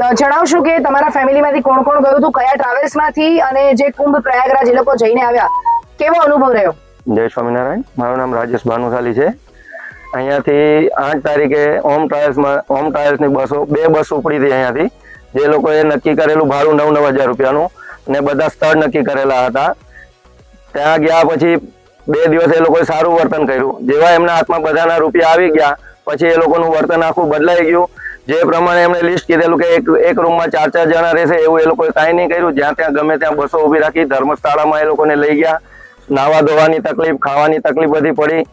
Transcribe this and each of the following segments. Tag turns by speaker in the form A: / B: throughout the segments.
A: જણાવશો કે તમારા ફેમિલીમાંથી કોણ કોણ ગયું હતું, કયા ટ્રાવેલ્સમાંથી અને જે કુંભ પ્રયાગરાજ એ લોકો જઈને આવ્યા, કેવો અનુભવ રહ્યો?
B: જય સ્વામિનારાયણ. મારું નામ રાજેશ ભાનુશાલી છે. અહીંયાથી આઠ તારીખે ઓમ ટ્રાવેલ્સમાં, ઓમ ટ્રાવેલ્સની બસો, બે બસ ઉપડી હતી અહીંયાથી. જે લોકોએ નક્કી કરેલું ભાડું નવ નવ હજાર રૂપિયાનું ને બધા સ્થળ નક્કી કરેલા હતા. ત્યાં ગયા પછી બે દિવસ એ લોકોએ સારું વર્તન કર્યું. જેવા એમના હાથમાં બધાના રૂપિયા આવી ગયા, પછી એ લોકોનું વર્તન આખું બદલાઈ ગયું. જે પ્રમાણે એમણે લિસ્ટ કીધેલું કે એક એક રૂમમાં ચાર ચાર જણા રહેશે, એવું એ લોકોએ કાંઈ નહીં કર્યું. જ્યાં ત્યાં ગમે ત્યાં બસો ઊભી રાખી, ધર્મશાળામાં એ લોકોને લઈ ગયા. નાવા ધોવાની તકલીફ, ખાવાની તકલીફ બધી પડી.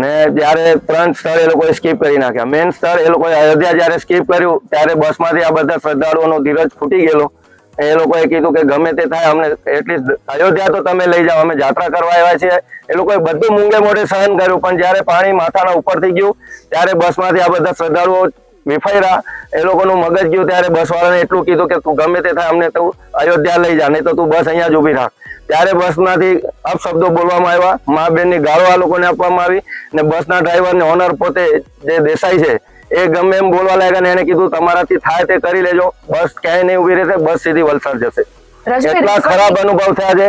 B: ને જ્યારે ત્રણ સ્થળ એ લોકોએ સ્કીપ કરી નાખ્યા. મેઇન સ્થળ એ લોકોએ અયોધ્યા જ્યારે સ્કીપ કર્યું, ત્યારે બસમાંથી આ બધા શ્રદ્ધાળુઓનો ધીરજ ફૂટી ગયેલો. એ લોકોએ કીધું કે ગમે તે થાય, અમને એટલીસ્ટ અયોધ્યા તો તમે લઈ જાઓ, અમે જાત્રા કરવા આવ્યા છીએ. એ લોકોએ બધું મૂંગે મોઢે સહન કર્યું, પણ જ્યારે પાણી માથાના ઉપર થઈ ગયું, ત્યારે બસમાંથી આ બધા શ્રદ્ધાળુઓ વિફાયરા એ લોકોનું મગજ ગયું, ત્યારે બસવાળાને એટલું કીધું કે તું ગમે તે થાય, અમને તું અયોધ્યા લઈ જા, નહીં તો તું બસ અહીંયા જ ઊભી રાખ. ત્યારે બસમાંથી અપશબ્દો બોલવામાં આવ્યા. મા બેનની ગાળો આ લોકોને આપવામાં આવી ને બસના ડ્રાઈવરને ઓનર પોતે જે દેસાઈ છે એ ગમે એમ બોલવા લાગ્યા ને એને કીધું તમારાથી થાય તે કરી લેજો. બસ ક્યાંય નહીં ઊભી રહેશે બસ સીધી વલસાડ જશે. એટલા ખરાબ અનુભવ થયા છે.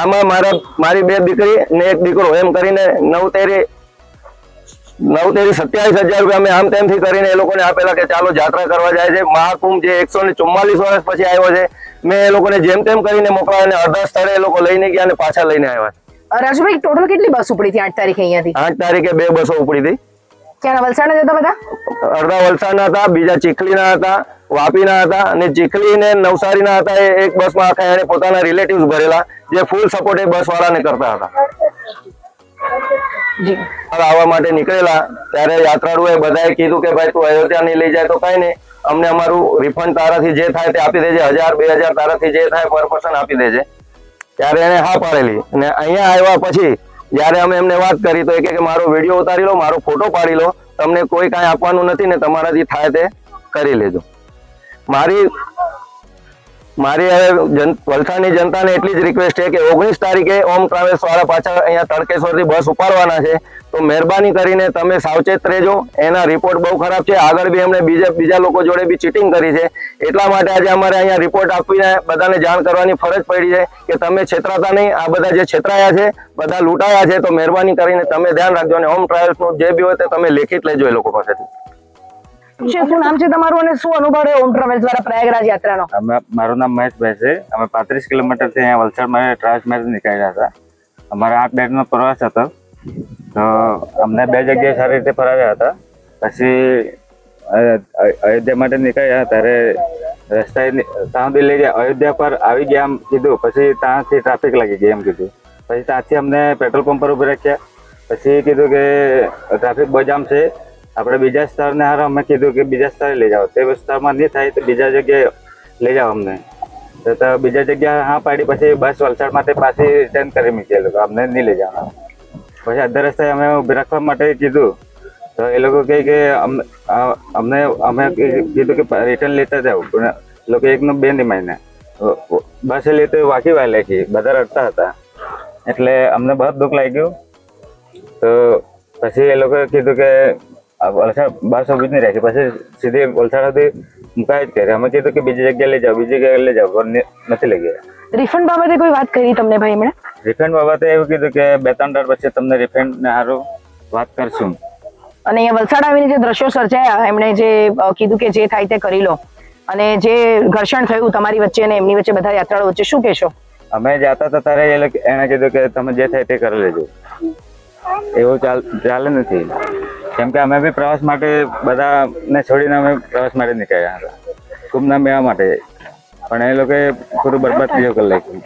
B: આમાં મારા મારી બે દીકરી ને એક દીકરો એમ કરીને નવ તેરી નવ તેરી સત્યાવીસ હજાર રૂપિયા અમે આમ તેમથી કરીને એ લોકોને આપેલા કે ચાલો જાત્રા કરવા જાય છે. મહાકુંભ જે એકસો ને ચુમ્માલીસ વર્ષ પછી આવ્યો છે મેં એ લોકોને જેમ તેમ કરીને મોકલાવ્યા અને અડધા સ્થળે એ લોકો લઈને ગયા અને પાછા લઈને આવ્યા
A: રાજુભાઈ રાજભાઈ ટોટલ કેટલી બસ ઉપડી હતી આઠ તારીખે અહીંયાથી?
B: આઠ તારીખે બે બસો ઉપડી હતી.
A: ક્યાં વલસાડ જતા બધા?
B: અડધા વલસાડના હતા બીજા ચીખલીના હતા વાપીના હતા અને ચીખલી ને નવસારીના હતા એ એક બસમાં આખા એને પોતાના રિલેટિવ્સ ભરેલા જે ફૂલ સપોર્ટ એ બસ વાળાને કરતા હતા. આવવા માટે નીકળેલા ત્યારે યાત્રાળુએ બધાએ કીધું કે ભાઈ તું અયોધ્યા નહીં લઈ જાય તો કઈ નહીં. અમને અમારું રિફંડ તારાથી જે થાય તે આપી દેજે હજાર બે હજાર તારાથી જે થાય પર પર્સન આપી દેજે. ત્યારે એને હા પાડેલી અને અહીંયા આવ્યા પછી જ્યારે અમે એમને વાત કરી તો એ કે મારો વીડિયો ઉતારી લો, મારો ફોટો પાડી લો, તમને કોઈ કાંઈ આપવાનું નથી ને તમારાથી થાય તે કરી લેજો. મારી મારી હવે જન- વલસાડની જનતાને એટલી જ રિક્વેસ્ટ છે કે ઓગણીસ તારીખે ઓમ ટ્રાવેલ્સ વાળા પાછા અહીંયા તડકેશ્વરથી બસ ઉપાડવાના છે. તો મહેરબાની કરીને તમે સાવચેત રહેજો. એના રિપોર્ટ બહુ ખરાબ છે. આગળ બી એમણે બીજા બીજા લોકો જોડે બી ચીટિંગ કરી છે. એટલા માટે આજે અમારે અહીંયા રિપોર્ટ આપીને બધાને જાણ કરવાની ફરજ પડી છે કે તમે છેતરાતા નહીં. આ બધા જે છેતરાયા છે બધા લૂંટાયા છે તો મહેરબાની કરીને તમે ધ્યાન રાખજો અને હોમ ટ્રાવેલ્સનું જે બી હોય તે તમે લેખિત લેજો એ લોકો પાસેથી.
A: શું નામ છે તમારું અને શું અનુભવ રહ્યો ઓમ ટ્રાવેલ્સ દ્વારા પ્રયાગરાજ યાત્રાનો?
C: અમે મારું નામ મહેશભાઈ છે. અમે પાંત્રીસ કિલોમીટરથી અહીંયા વલસાડમાં ટ્રાવેલ્સ માટે નીકળ્યા હતા. અમારા આઠ ડેટનો પ્રવાસ હતો. અમને બે જગ્યાએ સારી રીતે ફરાવ્યા હતા. પછી અયોધ્યા માટે નીકળ્યા ત્યારે રસ્તાએ ત્યાં લઈ ગયા. અયોધ્યા પર આવી ગયા એમ કીધું. પછી ત્યાંથી ટ્રાફિક લાગી ગઈ એમ કીધું. પછી ત્યાંથી અમને પેટ્રોલ પંપ પર ઊભી રાખ્યા. પછી કીધું કે ટ્રાફિક બહુ જામ છે. આપણે બીજા સ્થળને હારે. અમે કીધું કે બીજા સ્થળે લઈ જાઓ. તે વિસ્તારમાં નહીં થાય તો બીજા જગ્યાએ લઈ જાઓ અમને. તો બીજા જગ્યાએ હા પાડી. પછી બસ વલસાડ માટે પાછી રિટર્ન કરી મૂકી લોકો. અમને નહીં લઈ જવાના. પછી અડધા રસ્તે અમે ઊભી રાખવા માટે કીધું. તો એ લોકો કહે કે અમ- અમને, અમે કીધું કે રિટર્ન લેતા જાઓ. પણ લોકો એકનો બે નહીં માન્યા. બસ લેતો વાકી વાય લેખી બધા રડતા હતા. એટલે અમને બહુ દુઃખ લાગ્યું. તો પછી એ લોકોએ કીધું કે વલસાડ બસ ઊભી જ નહીં રાખી. પછી સીધી વલસાડ સુધી મુકાય જ કરી અમે કીધું કે બીજી જગ્યાએ લઈ જાઓ, બીજી જગ્યાએ લઈ જાઓ નથી લઈ ગયા.
A: રિફંડ બાબતે કોઈ વાત કરી તમને ભાઈ એમણે?
C: રિફંડ બાબતે એવું કીધું કે બે ત્રણ દર પછી તમને રિફંડ ને સારું વાત કરશું.
A: અને અહીંયા વલસાડ આવીને જે દ્રશ્યો સર્જાયા એમણે જે કીધું કે જે થાય તે કરી લો. અને જે ઘર્ષણ થયું તમારી વચ્ચે અને એમની વચ્ચે બધા યાત્રાળુ વચ્ચે શું કહેશો?
C: અમે જતા હતા ત્યારે એ લોકો એને કીધું કે તમે જે થાય તે કરી લેજો. એવું ચાલ ચાલે નથી. કેમ કે અમે બી પ્રવાસ માટે બધાને છોડીને અમે પ્રવાસ માટે નીકળ્યા હતા. કુંભના મેળા માટે. પણ એ લોકોએ પૂરું બરબાદ થયો કરી નાખ્યું.